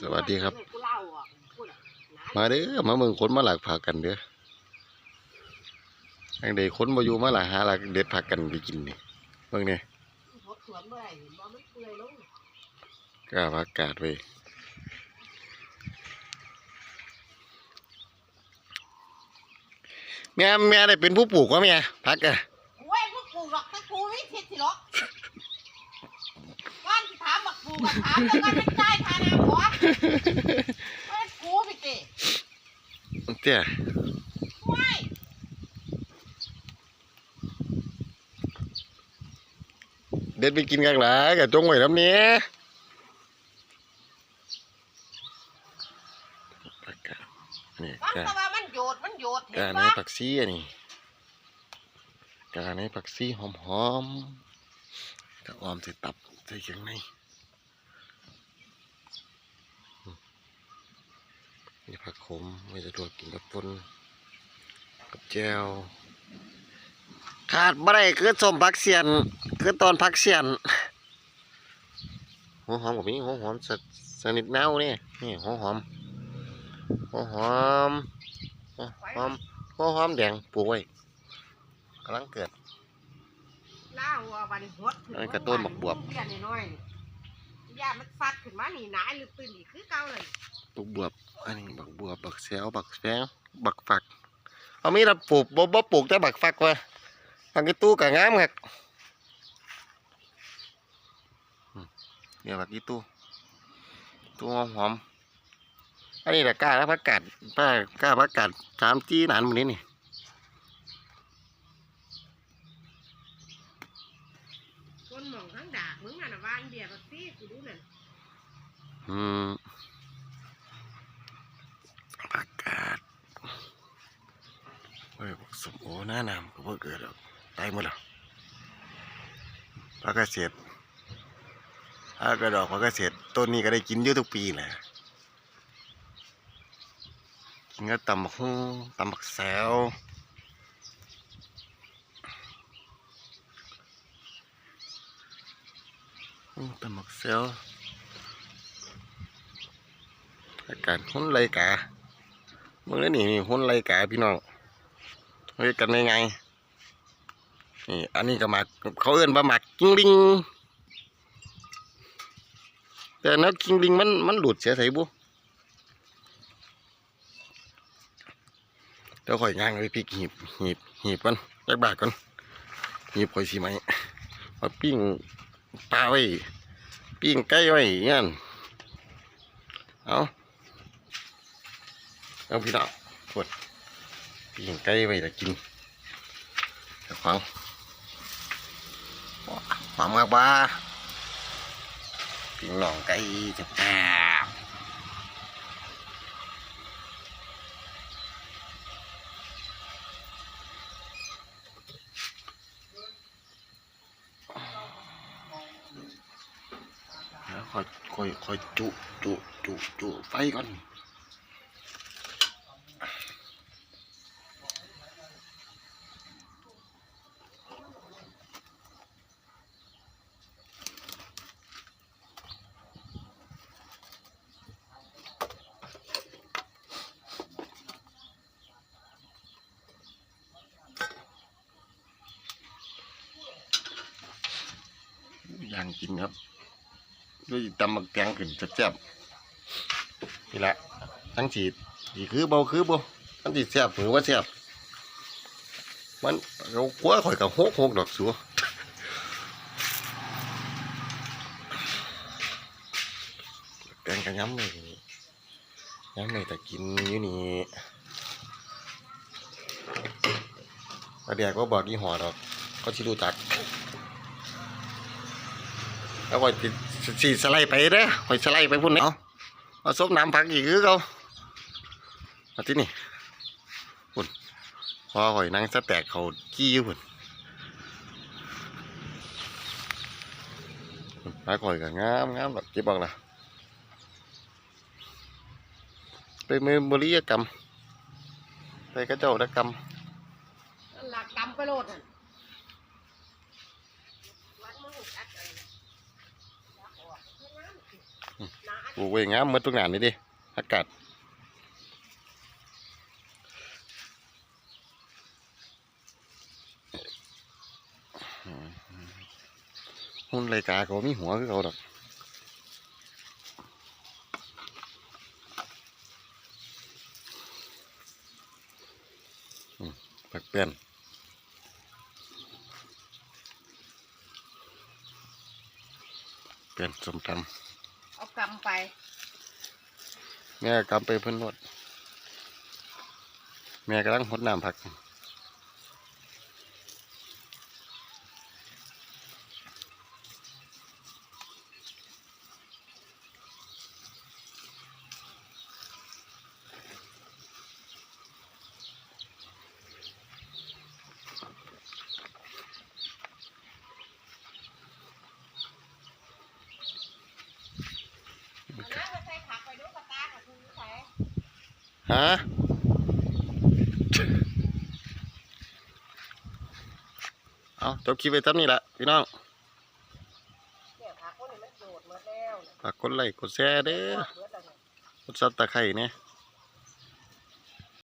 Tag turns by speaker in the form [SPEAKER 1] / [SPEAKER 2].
[SPEAKER 1] สวัสดีครับ
[SPEAKER 2] กูเล่าอะพูดอะนะ
[SPEAKER 1] มาเด้อมาเมืองคนมาหลักผักกันเด้อทางใดคนมาอยู่มาหลักหาหลักเด็ดผักกันไปกินนี่เบิ่งนี่
[SPEAKER 2] พดสวนเมื่อไหร่เห็นว่ามันเปื่อยลง
[SPEAKER 1] กล้าผักกาดเว้ยแม่แม่ได้เป็นผู้ปลูกวะแม่ผักอะ
[SPEAKER 2] เว้ยมึงปลูกหรอกถ้ากูไม่คิดสิหรอกก้อนที่ถามบักปลูกกับถามแล้วก็ไม่ได้ทานาหั วเว้ยกูพี่เต้
[SPEAKER 1] เจ้า
[SPEAKER 2] ไม่
[SPEAKER 1] เด็ดไปกินกันหลายกับจงไว้ทำเนี้ยผักกาดนี่
[SPEAKER 2] ก้อน
[SPEAKER 1] กา
[SPEAKER 2] แต่ว่ามันโยดมันโยดเห็
[SPEAKER 1] กานใน
[SPEAKER 2] ปะ
[SPEAKER 1] ผักซีอันนี้กาในผักซีหอมๆจะออมใส่ตับใส่เครื่องในอืม นี่ผักขมไว้จะตัวกินกับปนกับแจวขาดบ่ได้คือส้มผักเสียน คือตอนผักเสียนหัวหอมกับนี้หัวหอมสดสนิทเน่านี่นี่หัวหอมหัวหอมหัวหอมหัวหอมแดงปลูกไว้กำลังเกิด
[SPEAKER 2] ล่าหัวบันหดขึ้
[SPEAKER 1] อันนี้กระต้นบักบวบ
[SPEAKER 2] เพี้ยนน้อยๆย่ามันฟัดขึ้นมานี่หนาหรือปืนนี่คือเก่าเลย
[SPEAKER 1] บักบวบอันนี้บักบวบบักแซวบักแซวบักฝักเอามีดปลูกบ่บ่ปลูกแต่บักฝักว่ะฟังกี่ตู้กะงามครับอืมเนี่ยบักกี่ตู้ตู้หอมหอมอันนี้แต่ก้าแล้วพักกาดป้าก้าพักกาดสามจี้หนานมันนี้นี่
[SPEAKER 2] คนมองทั้งด่ามึงน่ะนะวานเบียร์กับซี่กูดูนั่น
[SPEAKER 1] อืมพักกาดเฮ้ยบักสมโอ หน้าหนามก็บ่เกิดหรอกตายหมดแล้วพักเกษตรถ้ากระดอกพักเกษตรต้นนี้ก็ได้กินอยู่ทุกปีแหละกินก็ตำบักฮู้ตำบักแซวตำบักแซวอากาศหุ่นไรกาเมื่อนี้นี่หุ่นไรกาพี่น้อง เฮ้ยกันยังไงนี่อันนี้ก็หมักเขาเอื้นว่าหมักกิ้งลิงแต่นักกิ้งลิงมันมันหลุดเสียใส่บุเดี๋ยวข่อยย่างไปพริกหีบหีบหีบกันจักบาทกันหีบข่อยสีไหมมาปิ้งปลาไว้ปิ้งไก่ไว้อย่างนั้นเอาเอาพี่น้อง ปิ้งไก่ไว้จะกินเดี๋ยวฟังหอมมากบ้าพี่น้องไก่จะแป๊บแล้วคอยคอยคอยจุจุจุจุไฟก่อน ย่างกินครับด้วยตำบักแตงขึ้นแซ่บๆนี่แหละทั้งฉีดนี่คือเบาคือบ่ทั้งฉีดแซ่บหรือว่าแซ่บมันเรากลัวข่อยกับหกหกดอกสัวแตงกันย้ำเลยย้ำเลยแต่กินอยู่นี่ประเดี๋ยวก็บอกยี่หอดอกเขาที่รู้จัก แล้วก็สีสไลด์ไปเด้อคอยสไลด์ไปพุ่นเอาเอาซบน้ำผักอีกคือเขาเอาที่นี่พุ่นพอหอยนั่งสะแตกเขากี้พุ่นพุ่นปลาข่อยก็งามงามแบบเก็บบอกละไปมือบริยกรรมไปกระเจ้าดกรรม
[SPEAKER 2] หลักดำไปโลดนั่นวันมึงจัดเลูก
[SPEAKER 1] ไว้งามหมดทุกหนานเลยดิอากาศหุ่นไรกาเขามีหัวคือเขาดอกผักเปลี่ยนเปลี่ยนสมตำ
[SPEAKER 2] เอากำไป
[SPEAKER 1] แม่กำไปเพิ่นนวดแม่กำลังหดน้ำผัก ฮะเอาจบคลิปไปทำนี่ละพี่น้อง
[SPEAKER 2] เนี่ยผักพวกนี้มันโดดหมดแล้ว
[SPEAKER 1] ฝากกดไลค์กดแชร์เด้อ
[SPEAKER 2] เบิดแล้วเนี่ย
[SPEAKER 1] กดซับตะไคร่เนี่ย
[SPEAKER 2] เ